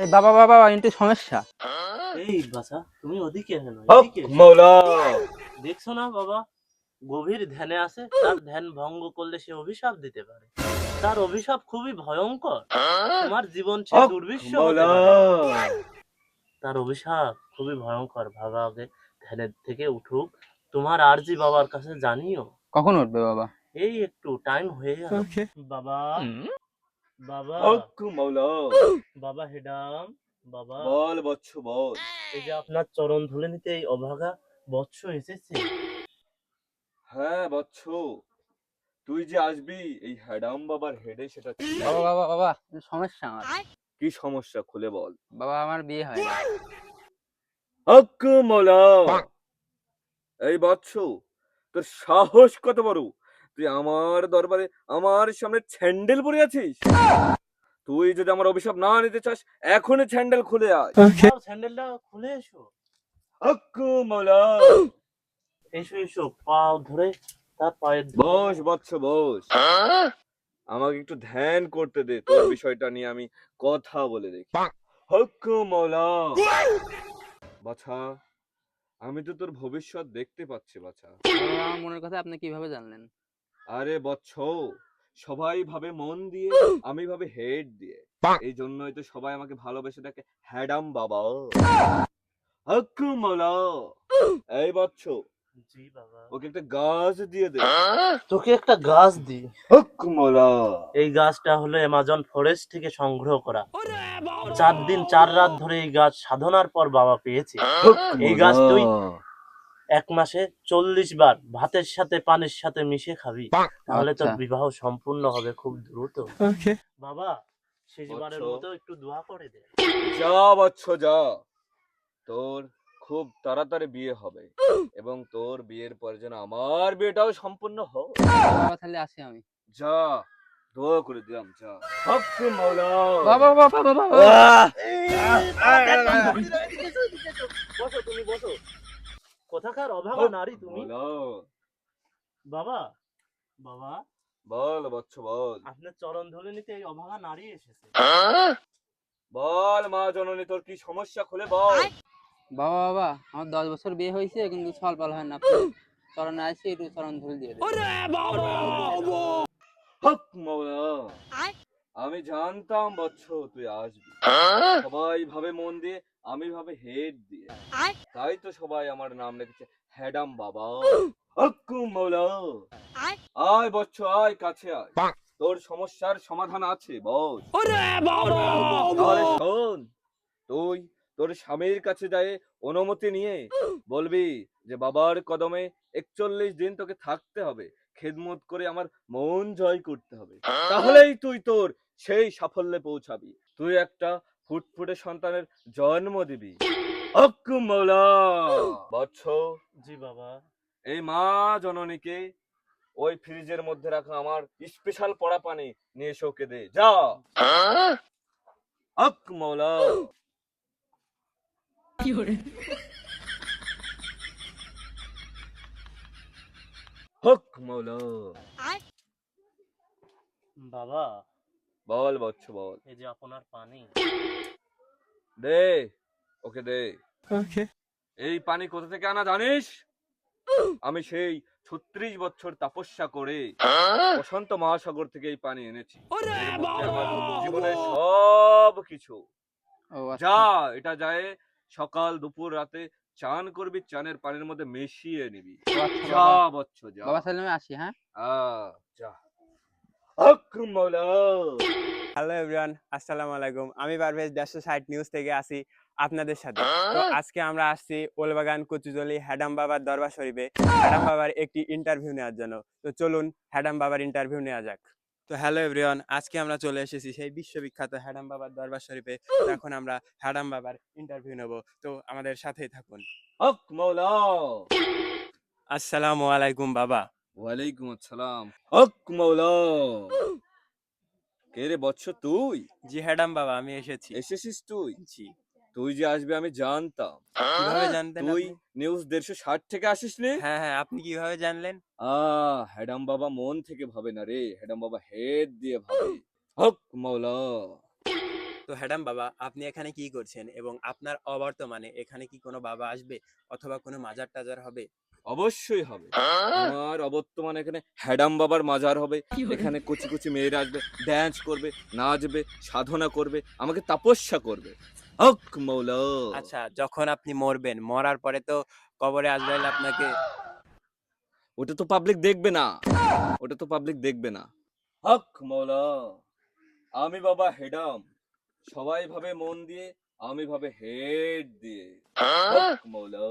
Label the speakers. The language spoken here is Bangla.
Speaker 1: এই বাবা বাবা কিন্তু সমস্যা?
Speaker 2: এই বাছা তুমি ওদিকে কেন।
Speaker 3: মৌলা।
Speaker 2: দেখছ না বাবা গভীর ধ্যানে আছে তার ধ্যান ভঙ্গ করলে সে অভিশাপ দিতে পারে। তার অভিশাপ খুবই ভয়ঙ্কর। তোমার জীবন সে দুর্বিশ্ব। তার অভিশাপ খুবই ভয়ঙ্কর ভাবা আগে ধ্যানের থেকে উঠুক। তোমার আরজি বাবার কাছে জানিও।
Speaker 1: কখন উঠবে বাবা?
Speaker 2: এই একটু টাইম হয়ে গেল। বাবা বাবা।
Speaker 3: হক মৌলা
Speaker 2: বাবা হেডাম বাবা।
Speaker 3: বল বচ্চ বল।
Speaker 2: এই যে আপনার চরণ ধুলে নিতে এই অভাগা এসেছে।
Speaker 3: হ্যাঁ বচ্চ তুই যে আসবি এই হ্যাডাম বাবার হেডে সেটা
Speaker 1: বাবা বাবা বাবা সমস্যা আমার।
Speaker 3: কি সমস্যা? খুলে বল।
Speaker 1: বাবা আমার বিয়ে হয় না
Speaker 3: হক মৌলা এই বচ্চ তোর সাহস কত বড়? তুই আমার দরবারে আমার সামনে স্যান্ডেল পরে আছিস? তুই যদি আমার অভিশাপ না নিতে চাস এখনই স্যান্ডেল খুলে আয়।
Speaker 2: স্যান্ডেলটা খুলে এসো।
Speaker 3: হক মৌলা
Speaker 2: এসো এসো পা ধরে তার ধুলো।
Speaker 3: বস বৎস বস। আমাকে একটু ধ্যান করতে দে তোর বিষয়টা নিয়ে আমি কথা বলে দেখি। হক মৌলা বাছা আমি তো তোর ভবিষ্যৎ দেখতে পাচ্ছি বাছা।
Speaker 1: আমার মনের কথা আপনি কীভাবে জানলেন?
Speaker 3: আরে বৎস সবাই ভাবে মন দিয়ে আমি ভাবে হেড দিয়ে। এই জন্যই তো সবাই আমাকে ভালোবেসে ডাকে হ্যাডাম বাবা হক মৌলা এই
Speaker 2: বাবা।
Speaker 3: ওকে একটা গাছ দিয়ে দে।
Speaker 2: তোকে একটা গাছ দি
Speaker 3: হক মৌলা
Speaker 2: এই গাছটা হলো অ্যামাজন ফরেস্ট থেকে সংগ্রহ করা। চার দিন চার রাত ধরে এই গাছ সাধনার পর বাবা পেয়েছে। এই গাছ তুই এক মাসে চল্লিশ বার ভাতের সাথে পানির সাথে মিশে খাবি তাহলে তোর
Speaker 1: আচ্ছা।
Speaker 2: বিবাহ সম্পূর্ণ হবে খুব দ্রুত বাবা শেষবারের মতো একটু দোয়া করে দে
Speaker 3: যা বৎস যা তোর খুব তাড়াতাড়ি বিয়ে হবে এবং তোর বিয়ের পর যেন আমার বিয়েটাও সম্পূর্ণ হোক
Speaker 1: তাহলে আসি আমি
Speaker 3: যা দোয়া করে দিলাম যা হক মৌলা
Speaker 1: বাবা বাবা বাবা বাবা
Speaker 2: বসো তুমি বসো কোথাকার অভাগা নারী তুমি? বাবা বাবা।
Speaker 3: বল বৎস বল।
Speaker 2: আপনার চরণ ধরে নিতে এই অভাগা নারী এসেছে।
Speaker 3: বল মা জননী তোর কি সমস্যা? খুলে বল।
Speaker 1: বাবা বাবা আমার দশ বছর বিয়ে হয়েছে কিন্তু ছল পাল হয় না। চরণ চরণে আসি একটু চরণ ধরে দিয়ে
Speaker 3: মৌলা আমি জানতাম বৎস তুই আসবি। সবাই ভাবে মন দিয়ে আমি ভাবে হেড দিয়ে। তাই তো সবাই আমার নাম রেখেছে হ্যাডাম বাবা। হক মৌলা। আয় বৎস আয় কাছে আয়। তোর সমস্যার সমাধান আছে বস। শোন তুই তোর স্বামীর কাছে যায় অনুমতি নিয়ে বলবি যে বাবার কদমে একচল্লিশ দিন তোকে থাকতে হবে। খেদমত করে আমার মন জয় করতে হবে। তাহলেই তুই তোর সেই সাফল্যে পৌঁছাবি। তুই একটা ফুটফুটে সন্তানের জন্ম দিবি। বৎস।
Speaker 2: জি বাবা।
Speaker 3: এই মা জননীকে ওই ফ্রিজের মধ্যে রাখা আমার স্পেশাল পড়া পানি নিয়ে এসে ওকে দে। যা! হক মৌলা! হক মৌলা
Speaker 2: বাবা।
Speaker 3: বল বৎস বল।
Speaker 2: এই যে আপনার পানি।
Speaker 3: দে ওকে দে। এই পানি কোথা থেকে আনা জানিস? আমি সেই ছত্রিশ বছর তপস্যা করে বসন্ত মহাসাগর থেকে এই পানি এনেছি। আমার জীবনের সব কিছু যা
Speaker 1: আচ্ছা
Speaker 3: এটা যায় সকাল দুপুর রাতে চান করবি চানের পানির মধ্যে মিশিয়ে নিবি।
Speaker 1: আচ্ছা,
Speaker 3: যা
Speaker 1: বাবা।
Speaker 3: বচ্চ যা।
Speaker 1: বাবা তাহলে আসি হ্যাঁ?
Speaker 3: যা।
Speaker 4: হ্যালো এভরিওয়ান আসসালামু আলাইকুম। আমি পারভেজ দেড়শো ষাট নিউজ থেকে আসি আপনাদের সাথে। তো আজকে আমরা আসছি ওলবাগান কচুজলি হ্যাডাম বাবার দরবার শরীফে। হ্যাডাম বাবার একটি ইন্টারভিউ নেওয়ার জন্য। তো চলুন হ্যাডাম বাবার ইন্টারভিউ নেওয়া যাক। তো হ্যালো এভরিওয়ান আজকে আমরা চলে এসেছি সেই বিশ্ববিখ্যাত হ্যাডাম বাবার দরবার শরীফে। এখন আমরা হ্যাডাম বাবার ইন্টারভিউ নেব। তো আমাদের সাথেই থাকুন।
Speaker 3: হক মৌলা
Speaker 4: আসসালামু আলাইকুম বাবা।
Speaker 3: ওয়ালাইকুম আসসালাম। হক মৌলা কে রে বৎস তুই?
Speaker 4: জি হ্যাডাম বাবা আমি এসেছি।
Speaker 3: এসেছিস তুই?
Speaker 4: জি।
Speaker 3: তুই যে আসবে আমি জানতাম।
Speaker 4: কীভাবে জানতেন
Speaker 3: তুই
Speaker 4: আপনি?
Speaker 3: নিউজ দেড়শো ষাট থেকে আসিস নি।
Speaker 4: হ্যাঁ হ্যাঁ আপনি কীভাবে জানলেন?
Speaker 3: আহ হ্যাডাম বাবা মন থেকে ভাবে না রে। হ্যাডাম বাবা হেড দিয়ে ভাবে। হক মৌলা
Speaker 4: তো তো হ্যাডাম বাবা আপনি এখানে কি করছেন এবং আপনার অবর্তমানে এখানে কি কোনো বাবা আসবে অথবা কোনো মাজার টাজার হবে?
Speaker 3: অবশ্যই হবে। আমার অবর্তমানে এখানে হ্যাডাম বাবার মাজার হবে। এখানে কচি কচি মেয়েরা আসবে ড্যান্স করবে নাচবে সাধনা করবে আমাকে তপস্যা করবে। হক মৌলা।
Speaker 4: আচ্ছা যখন আপনি মরবেন মরার পরে তো কবরে আজরাইল আপনাকে
Speaker 3: ওটা তো পাবলিক দেখবে না। ওটা তো পাবলিক দেখবে না। হক মৌলা। আমি বাবা হেডাম। সবাই ভাবে মন দিয়ে আমি ভাবে হেড দিয়ে। হক মৌলা।